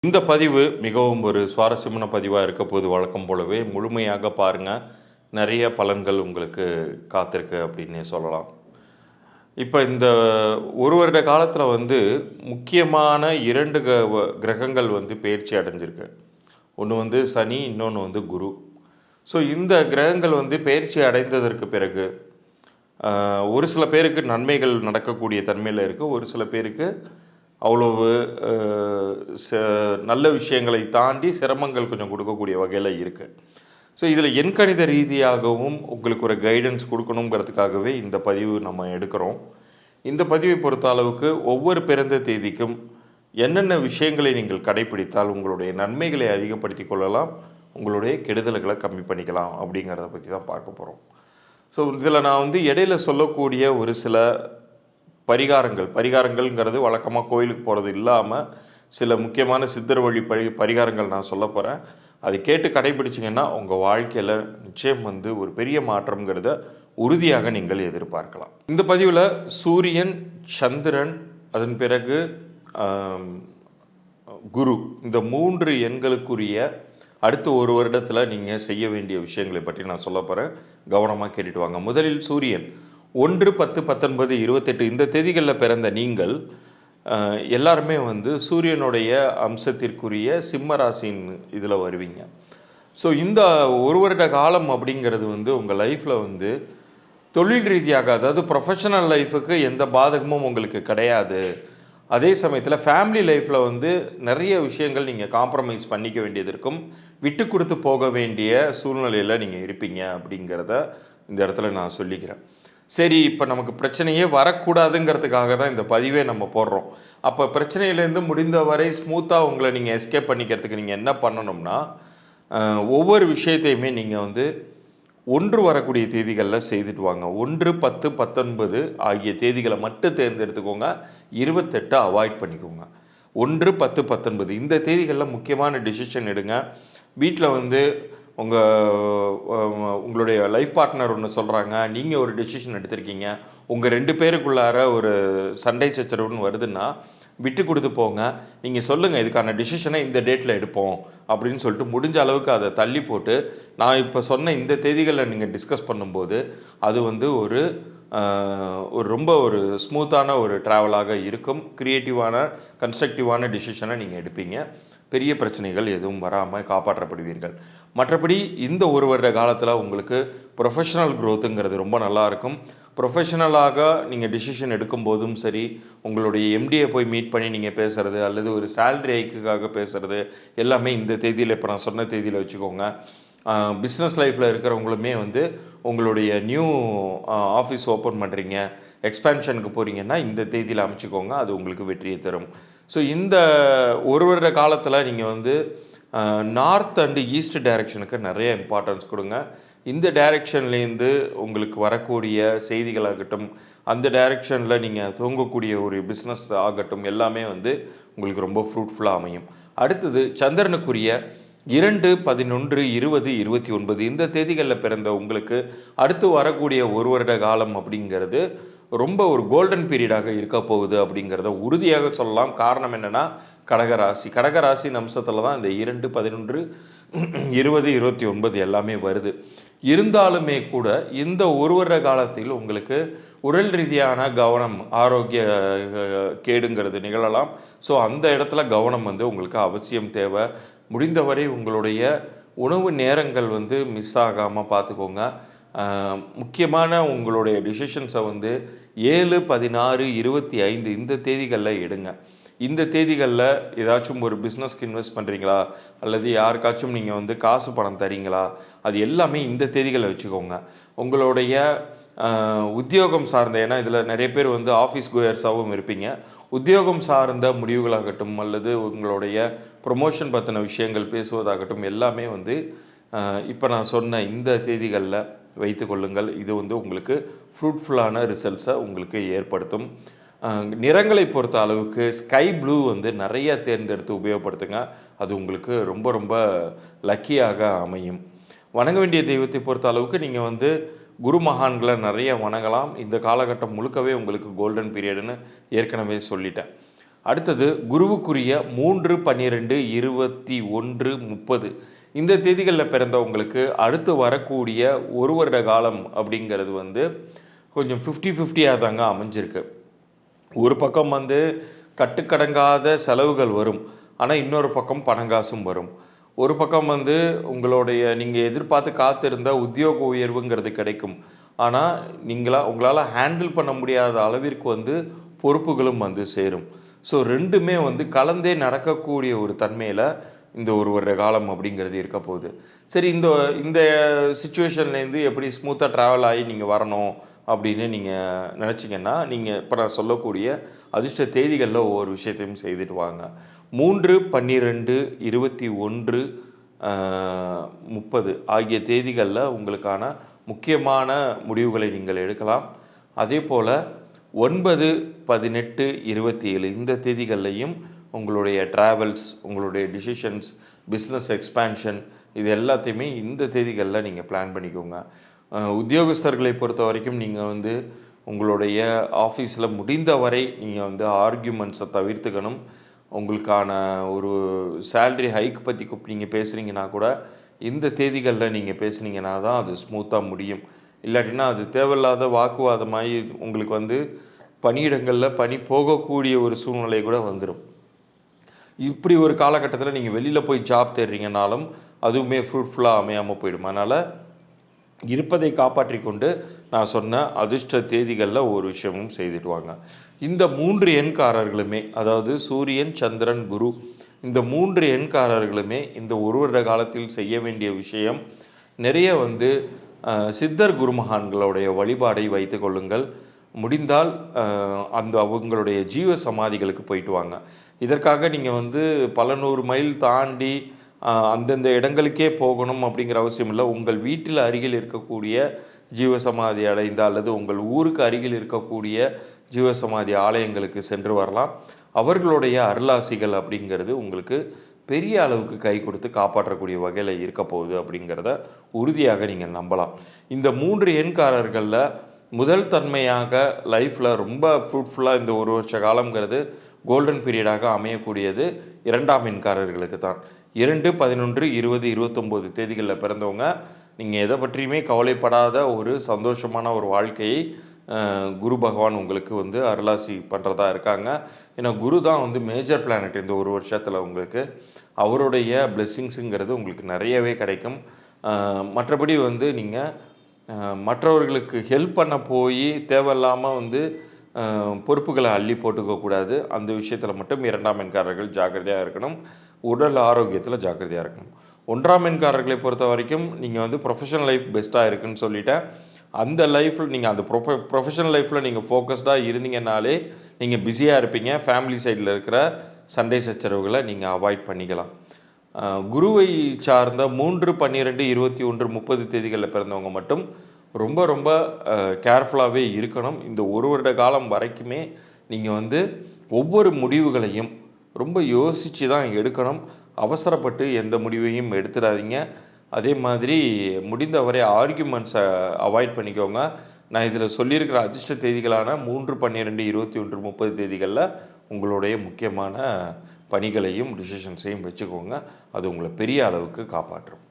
இந்த பதிவு மிகவும் ஒரு சுவாரஸ்யமான பதிவாக இருக்க போது வழக்கம் போலவே. முழுமையாக பாருங்கள் நிறைய பலன்கள் உங்களுக்கு காத்திருக்கு அப்படின்னே சொல்லலாம். இப்போ இந்த ஒரு வருட காலத்தில் வந்து முக்கியமான இரண்டு க வ- கிரகங்கள் வந்து பயிற்சி அடைஞ்சிருக்கு. ஒன்று வந்து சனி இன்னொன்று வந்து குரு. ஸோ இந்த கிரகங்கள் வந்து பயிற்சி அடைந்ததற்கு பிறகு ஒரு சில பேருக்கு நன்மைகள் நடக்கக்கூடிய தன்மையில் இருக்குது ஒரு சில பேருக்கு அவ்வளவு ச- நல்ல விஷயங்களை தாண்டி சிரமங்கள் கொஞ்சம் கொடுக்கக்கூடிய வகையில் இருக்குது ஸோ இதில் எண்கணித ரீதியாகவும் உங்களுக்கு ஒரு கைடன்ஸ் கொடுக்கணுங்கிறதுக்காகவே இந்த பதிவு நம்ம எடுக்கிறோம். இந்த பதிவை பொறுத்த அளவுக்கு ஒவ்வொரு பிறந்த தேதிக்கும் என்னென்ன விஷயங்களை நீங்கள் கடைபிடித்தால் உங்களுடைய நன்மைகளை அதிகப்படுத்திக் கொள்ளலாம் உங்களுடைய கெடுதல்களை கம்மி பண்ணிக்கலாம் அப்படிங்கிறத பற்றி தான் பார்க்க போகிறோம் ஸோ இதில் நான் வந்து இடையில சொல்லக்கூடிய ஒரு சில பரிகாரங்கள். பரிகாரங்கள்ங்கிறது வழக்கமாக கோயிலுக்கு போகிறது இல்லாமல் சில முக்கியமான சித்தர் வழி பரி பரிகாரங்கள் நான் சொல்ல போகிறேன் அதை கேட்டு கடைபிடிச்சிங்கன்னா உங்கள் வாழ்க்கையில் நிச்சயம் வந்து ஒரு பெரிய மாற்றம்ங்கிறத உறுதியாக நீங்கள் எதிர்பார்க்கலாம். இந்த பதிவில் சூரியன் சந்திரன் அதன் பிறகு குரு இந்த மூன்று எண்களுக்குரிய அடுத்த ஒரு வருடத்தில் நீங்கள் செய்ய வேண்டிய விஷயங்களை பற்றி நான் சொல்ல போகிறேன் கவனமாக கேட்டுட்டு வாங்க. முதலில் சூரியன். ஒன்று பத்து பத்தொன்பது இருபத்தெட்டு இந்த தேதிகளில் பிறந்த நீங்கள் எல்லாருமே வந்து சூரியனுடைய அம்சத்திற்குரிய சிம்ம ராசியின் இதில் வருவீங்க. ஸோ இந்த ஒரு வருட காலம் அப்படிங்கிறது வந்து உங்கள் லைஃப்பில் வந்து தொழில் ரீதியாக அதாவது ப்ரொஃபஷனல் லைஃபுக்கு எந்த பாதகமும் உங்களுக்கு கிடையாது. அதே சமயத்தில் ஃபேமிலி லைஃப்பில் வந்து நிறைய விஷயங்கள் நீங்கள் காம்ப்ரமைஸ் பண்ணிக்க வேண்டியது இருக்கும். விட்டு கொடுத்து போக வேண்டிய சூழ்நிலையில் நீங்கள் இருப்பீங்க அப்படிங்கிறத இந்த இடத்துல நான் சொல்லிக்கிறேன். சரி இப்போ நமக்கு பிரச்சனையே வரக்கூடாதுங்கிறதுக்காக தான் இந்த பதிவே நம்ம போடுறோம். அப்போ பிரச்சனையிலேருந்து முடிந்தவரை ஸ்மூத்தாக உங்களை நீங்கள் எஸ்கேப் பண்ணிக்கிறதுக்கு நீங்கள் என்ன பண்ணணும்னா ஒவ்வொரு விஷயத்தையுமே நீங்கள் வந்து ஒன்று வரக்கூடிய தேதிகளில் செய்துட்டு வாங்க. ஒன்று பத்து பத்தொன்பது ஆகிய தேதிகளை மட்டும் தேர்ந்தெடுத்துக்கோங்க. இருபத்தெட்டை அவாய்ட் பண்ணிக்கோங்க. ஒன்று பத்து பத்தொன்பது இந்த தேதிகளில் முக்கியமான டிசிஷன் எடுங்க. வீட்டில் வந்து உங்கள் உங்களுடைய லைஃப் பார்ட்னர் ஒன்று சொல்கிறாங்க நீங்கள் ஒரு டெசிஷன் எடுத்திருக்கீங்க. உங்கள் ரெண்டு பேருக்குள்ளார ஒரு சண்டை சச்சரவுன்னு வருதுன்னா விட்டு கொடுத்து போங்க. நீங்கள் சொல்லுங்கள் இதுக்கான டிசிஷனை இந்த டேட்டில் எடுப்போம். அப்படின்னு சொல்லிட்டு முடிஞ்ச அளவுக்கு அதை தள்ளி போட்டு நான் இப்போ சொன்ன இந்த தேதிகளில் நீங்கள் டிஸ்கஸ் பண்ணும்போது அது வந்து ஒரு ஒரு ரொம்ப ஒரு ஸ்மூத்தான ஒரு ட்ராவலாக இருக்கும். க்ரியேட்டிவான கன்ஸ்ட்ரக்டிவான டிசிஷனை நீங்கள் எடுப்பீங்க. பெரிய பிரச்சனைகள் எதுவும் வராமல் காப்பாற்றப்படுவீர்கள். மற்றபடி இந்த ஒரு வருட காலத்தில் உங்களுக்கு ப்ரொஃபஷனல் க்ரோத்துங்கிறது ரொம்ப நல்லா இருக்கும். ப்ரொஃபஷனலாக நீங்கள் டிசிஷன் எடுக்கும்போதும் சரி உங்களுடைய எம்டியை போய் மீட் பண்ணி நீங்கள் பேசுகிறது அல்லது ஒரு சேல்ரி ஹைக்குக்காக பேசுகிறது எல்லாமே இந்த தேதியில் இப்போ நான் சொன்ன தேதியில் வச்சுக்கோங்க. பிஸ்னஸ் லைஃப்பில் இருக்கிறவங்களுமே வந்து உங்களுடைய நியூ ஆஃபீஸ் ஓப்பன் பண்ணுறீங்க எக்ஸ்பேன்ஷனுக்கு போகிறீங்கன்னா இந்த தேதியில் அமைச்சிக்கோங்க அது உங்களுக்கு வெற்றியை தரும். ஸோ இந்த ஒரு வருட காலத்தில் நீங்கள் வந்து நார்த் அண்டு ஈஸ்ட் டைரக்ஷனுக்கு நிறைய இம்பார்ட்டன்ஸ் கொடுங்க. இந்த டைரக்ஷன்லேருந்து உங்களுக்கு வரக்கூடிய செய்திகளாகட்டும் அந்த டைரக்ஷனில் நீங்கள் தூங்கக்கூடிய ஒரு பிஸ்னஸ் ஆகட்டும் எல்லாமே வந்து உங்களுக்கு ரொம்ப ஃப்ரூட்ஃபுல்லாக அமையும். அடுத்தது சந்திரனுக்குரிய இரண்டு பதினொன்று இருபது இருபத்தி ஒன்பது இந்த தேதிகளில் பிறந்த உங்களுக்கு அடுத்து வரக்கூடிய ஒரு வருட காலம் அப்படிங்கிறது ரொம்ப ஒரு கோல்டன் பீரியடாக இருக்க போகுது அப்படிங்கிறத உறுதியாக சொல்லலாம். காரணம் என்னென்னா கடகராசி. கடகராசி அம்சத்தில் தான் இந்த இரண்டு பதினொன்று இருபது இருபத்தி ஒன்பது எல்லாமே வருது. இருந்தாலுமே கூட இந்த ஒரு வருட காலத்தில் உங்களுக்கு உடல் ரீதியான கவனம் ஆரோக்கிய கேடுங்கிறது நிகழலாம். ஸோ அந்த இடத்துல கவனம் வந்து உங்களுக்கு அவசியம் தேவை. முடிந்தவரை உங்களுடைய உணவு நேரங்கள் வந்து மிஸ் ஆகாமல் பார்த்துக்கோங்க. முக்கியமான உங்களுடைய டிசிஷன்ஸை வந்து ஏழு பதினாறு இருபத்தி ஐந்து இந்த தேதிகளில் எடுங்க. இந்த தேதிகளில் ஏதாச்சும் ஒரு பிஸ்னஸ்க்கு இன்வெஸ்ட் பண்ணுறீங்களா அல்லது யாருக்காச்சும் நீங்கள் வந்து காசு பணம் தரீங்களா? அது எல்லாமே இந்த தேதிகளை வச்சுக்கோங்க. உங்களுடைய உத்தியோகம் சார்ந்த ஏன்னா இதில் நிறைய பேர் வந்து ஆஃபீஸ் கோயர்ஸாகவும் இருப்பீங்க. உத்தியோகம் சார்ந்த முடிவுகளாகட்டும் அல்லது உங்களுடைய ப்ரொமோஷன் பற்றின விஷயங்கள் பேசுவதாகட்டும் எல்லாமே வந்து இப்போ நான் சொன்ன இந்த தேதிகளில் வைத்து கொள்ளுங்கள். இது வந்து உங்களுக்கு ஃப்ரூட்ஃபுல்லான ரிசல்ட்ஸை உங்களுக்கு ஏற்படுத்தும். நிறங்களை பொறுத்த அளவுக்கு ஸ்கை ப்ளூ வந்து நிறைய தேர்ந்தெடுத்து உபயோகப்படுத்துங்க. அது உங்களுக்கு ரொம்ப ரொம்ப லக்கியாக அமையும். வணங்க வேண்டிய தெய்வத்தை பொறுத்த அளவுக்கு நீங்கள் வந்து குரு மகான்களை நிறைய வணங்கலாம். இந்த காலகட்டம் முழுக்கவே உங்களுக்கு கோல்டன் பீரியடுன்னு ஏற்கனவே சொல்லிட்டேன். அடுத்தது குருவுக்குரிய மூன்று பன்னிரெண்டு இருபத்தி ஒன்று முப்பது. இந்த தேதிகளில் பிறந்தவங்களுக்கு அடுத்து வரக்கூடிய ஒரு வருட காலம் அப்படிங்கிறது வந்து கொஞ்சம் ஃபிஃப்டி ஃபிஃப்டியாக தாங்க அமைஞ்சிருக்கு. ஒரு பக்கம் வந்து கட்டுக்கடங்காத செலவுகள் வரும். ஆனால் இன்னொரு பக்கம் பணங்காசும் வரும். ஒரு பக்கம் வந்து உங்களுடைய நீங்கள் எதிர்பார்த்து காத்திருந்த உத்தியோக உயர்வுங்கிறது கிடைக்கும். ஆனால் நீங்களா உங்களால் ஹேண்டில் பண்ண முடியாத அளவிற்கு வந்து பொறுப்புகளும் வந்து சேரும். ஸோ ரெண்டுமே வந்து கலந்தே நடக்கக்கூடிய ஒரு தன்மையில் இந்த ஒரு வருட காலம் அப்படிங்கிறது இருக்க போகுது. சரி இந்த இந்த சுச்சுவேஷன்லேருந்து எப்படி ஸ்மூத்தாக ட்ராவல் ஆகி நீங்கள் வரணும் அப்படின்னு நீங்கள் நினச்சிங்கன்னா நீங்கள் இப்போ நான் சொல்லக்கூடிய அதிர்ஷ்ட தேதிகளில் ஒவ்வொரு விஷயத்தையும் செய்துட்டு வாங்க. மூன்று பன்னிரெண்டு இருபத்தி ஒன்று முப்பது ஆகிய தேதிகளில் உங்களுக்கான முக்கியமான முடிவுகளை நீங்கள் எடுக்கலாம். அதே போல் ஒன்பது பதினெட்டு இருபத்தி ஏழு இந்த தேதிகள்லையும் உங்களுடைய ட்ராவல்ஸ் உங்களுடைய டிசிஷன்ஸ் பிஸ்னஸ் எக்ஸ்பேன்ஷன் இது எல்லாத்தையுமே இந்த தேதிகளில் நீங்கள் பிளான் பண்ணிக்கோங்க. உத்தியோகஸ்தர்களை பொறுத்த வரைக்கும் நீங்கள் வந்து உங்களுடைய ஆஃபீஸில் முடிந்த வரை நீங்கள் வந்து ஆர்கியூமெண்ட்ஸை தவிர்த்துக்கணும். உங்களுக்கான ஒரு சேல்ரி ஹைக் பற்றி நீங்கள் பேசுகிறீங்கன்னா கூட இந்த தேதிகளில் நீங்கள் பேசுனீங்கன்னா தான் அது ஸ்மூத்தாக முடியும். இல்லாட்டினா அது தேவையில்லாத வாக்குவாதமாகி உங்களுக்கு வந்து பணியிடங்களில் பணி போகக்கூடிய ஒரு சூழ்நிலை கூட வந்துடும் இப்படி ஒரு காலகட்டத்தில் நீங்கள் வெளியில் போய் ஜாப் தேடுறீங்கனாலும் அதுவுமே ஃப்ரூட்ஃபுல்லாக அமையாமல் போயிடும். அதனால் இருப்பதை காப்பாற்றி கொண்டு நான் சொன்ன அதிர்ஷ்ட தேதிகளில் ஒரு விஷயமும் செய்திடுவாங்க. இந்த மூன்று எண்காரர்களுமே அதாவது சூரியன் சந்திரன் குரு இந்த மூன்று எண்காரர்களுமே இந்த ஒரு வருட காலத்தில் செய்ய வேண்டிய விஷயம் நிறைய வந்து சித்தர் குருமகான்களுடைய வழிபாடை வைத்து கொள்ளுங்கள். முடிந்தால் அந்த அவங்களுடைய ஜீவ சமாதிகளுக்கு போயிட்டு வாங்க. இதற்காக நீங்கள் வந்து பல நூறு மைல் தாண்டி அந்தந்த இடங்களுக்கே போகணும் அப்படிங்கிற அவசியம் இல்லை. உங்கள் வீட்டில் அருகில் இருக்கக்கூடிய ஜீவசமாதி அடைந்த அல்லது உங்கள் ஊருக்கு அருகில் இருக்கக்கூடிய ஜீவசமாதி ஆலயங்களுக்கு சென்று வரலாம். அவர்களுடைய அருளாசிகள் அப்படிங்கிறது உங்களுக்கு பெரிய அளவுக்கு கை கொடுத்து காப்பாற்றக்கூடிய வகையில் இருக்க போகுது அப்படிங்கிறத உறுதியாக நீங்கள் நம்பலாம். இந்த மூன்று எண்காரர்களில் முதல் தன்மையாக லைஃப்பில் ரொம்ப ஃப்ரூட்ஃபுல்லாக இந்த ஒரு வருஷ காலங்கிறது கோல்டன் பீரியடாக அமையக்கூடியது இரண்டாம் எண்காரர்களுக்கு தான். இரண்டு பதினொன்று இருபது இருபத்தொம்போது தேதிகளில் பிறந்தவங்க நீங்கள் எதை பற்றியுமே கவலைப்படாத ஒரு சந்தோஷமான ஒரு வாழ்க்கையை குரு பகவான் உங்களுக்கு வந்து அருளாசி பண்ணுறதா இருக்காங்க. ஏன்னா குரு தான் வந்து மேஜர் பிளானட் இந்த ஒரு வருஷத்தில் உங்களுக்கு. அவருடைய பிளெஸ்ஸிங்ஸுங்கிறது உங்களுக்கு நிறையவே கிடைக்கும். மற்றபடி வந்து நீங்கள் மற்றவர்களுக்கு ஹெல்ப் பண்ண போய் தேவையில்லாமல் வந்து பொறுப்புகளை அள்ளி போட்டுக்கக்கூடாது. அந்த விஷயத்தில் மட்டும் இரண்டாம் எண்காரர்கள் ஜாக்கிரதையாக இருக்கணும். உடல் ஆரோக்கியத்தில் ஜாக்கிரதையாக இருக்கணும். ஒன்றாம் எண்காரர்களை பொறுத்த வரைக்கும் நீங்கள் வந்து ப்ரொஃபஷனல் லைஃப் பெஸ்ட்டாக இருக்குன்னு சொல்லிவிட்டு அந்த லைஃப்பில் நீங்கள் அந்த ப்ரொஃப ப்ரொஃபஷனல் லைஃப்பில் நீங்கள் ஃபோக்கஸ்டாக இருந்தீங்கனாலே நீங்கள் பிஸியாக இருப்பீங்க. ஃபேமிலி சைடில் இருக்கிற சண்டை சச்சரவுகளை நீங்கள் அவாய்ட் பண்ணிக்கலாம். குருவை சார்ந்த மூன்று பன்னிரெண்டு இருபத்தி ஒன்று முப்பது தேதிகளில் பிறந்தவங்க மட்டும் ரொம்ப ரொம்ப கேர்ஃபுல்லாகவே இருக்கணும். இந்த ஒரு வருட காலம் வரைக்குமே நீங்கள் வந்து ஒவ்வொரு முடிவுகளையும் ரொம்ப யோசித்து தான் எடுக்கணும். அவசரப்பட்டு எந்த முடிவையும் எடுத்துடாதீங்க. அதே மாதிரி முடிந்தவரை ஆர்கியூமெண்ட்ஸை அவாய்ட் பண்ணிக்கோங்க. நான் இதில் சொல்லியிருக்கிற அதிர்ஷ்ட தேதிகளான மூன்று பன்னிரெண்டு இருபத்தி ஒன்று முப்பது தேதிகளில் உங்களுடைய முக்கியமான பணிகளையும் டிசிஷன்ஸையும் வச்சுக்கோங்க. அது உங்களை பெரிய அளவுக்கு காப்பாற்றும்.